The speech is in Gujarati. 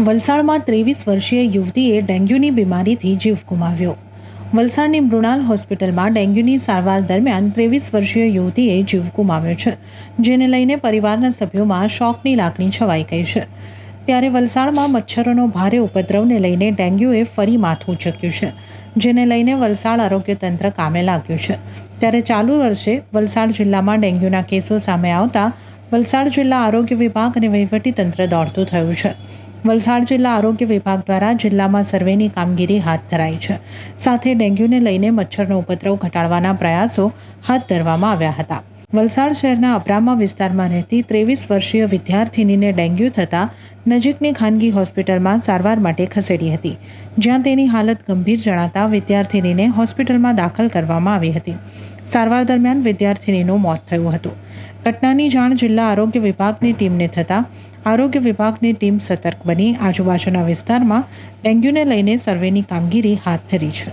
વલસાડમાં ત્રેવીસ વર્ષીય યુવતીએ ડેન્ગ્યુની બીમારીથી જીવ ગુમાવ્યો. વલસાડની મૃણાલ હોસ્પિટલમાં ડેન્ગ્યુની સારવાર દરમિયાન ત્રેવીસ વર્ષીય યુવતીએ જીવ ગુમાવ્યો છે, જેને લઈને પરિવારના સભ્યોમાં શોકની લાગણી છવાઈ ગઈ છે. ત્યારે વલસાડમાં મચ્છરોનો ભારે ઉપદ્રવને લઈને ડેન્ગ્યુએ ફરી માથું ઉચક્યું છે, જેને લઈને વલસાડ આરોગ્ય તંત્ર કામે લાગ્યું છે. ત્યારે ચાલુ વર્ષે વલસાડ જિલ્લામાં ડેન્ગ્યુના કેસો સામે આવતા વલસાડ જિલ્લા આરોગ્ય વિભાગ અને વહીવટી તંત્ર દોડતું થયું છે. વલસાડ જિલ્લા આરોગ્ય વિભાગ દ્વારા જિલ્લામાં સર્વેની કામગીરી હાથ ધરાઈ છે. સાથે ડેન્ગ્યુને લઈને મચ્છરનો ઉપદ્રવ ઘટાડવાના પ્રયાસો હાથ ધરવામાં આવ્યા હતા. વલસાડ શહેરના અબ્રામા વિસ્તારમાં રહેતી ત્રેવીસ વર્ષીય વિદ્યાર્થિનીને ડેન્ગ્યુ થતાં નજીકની ખાનગી હોસ્પિટલમાં સારવાર માટે ખસેડી હતી. જ્યાં તેની હાલત ગંભીર જણાતા વિદ્યાર્થિનીને હોસ્પિટલમાં દાખલ કરવામાં આવી હતી. સારવાર દરમિયાન વિદ્યાર્થિનીનું મોત થયું હતું. ઘટનાની જાણ જિલ્લા આરોગ્ય વિભાગની ટીમને થતાં આરોગ્ય વિભાગની ટીમ સતર્ક બની આજુબાજુના વિસ્તારમાં ડેન્ગ્યુને લઈને સર્વેની કામગીરી હાથ ધરી છે.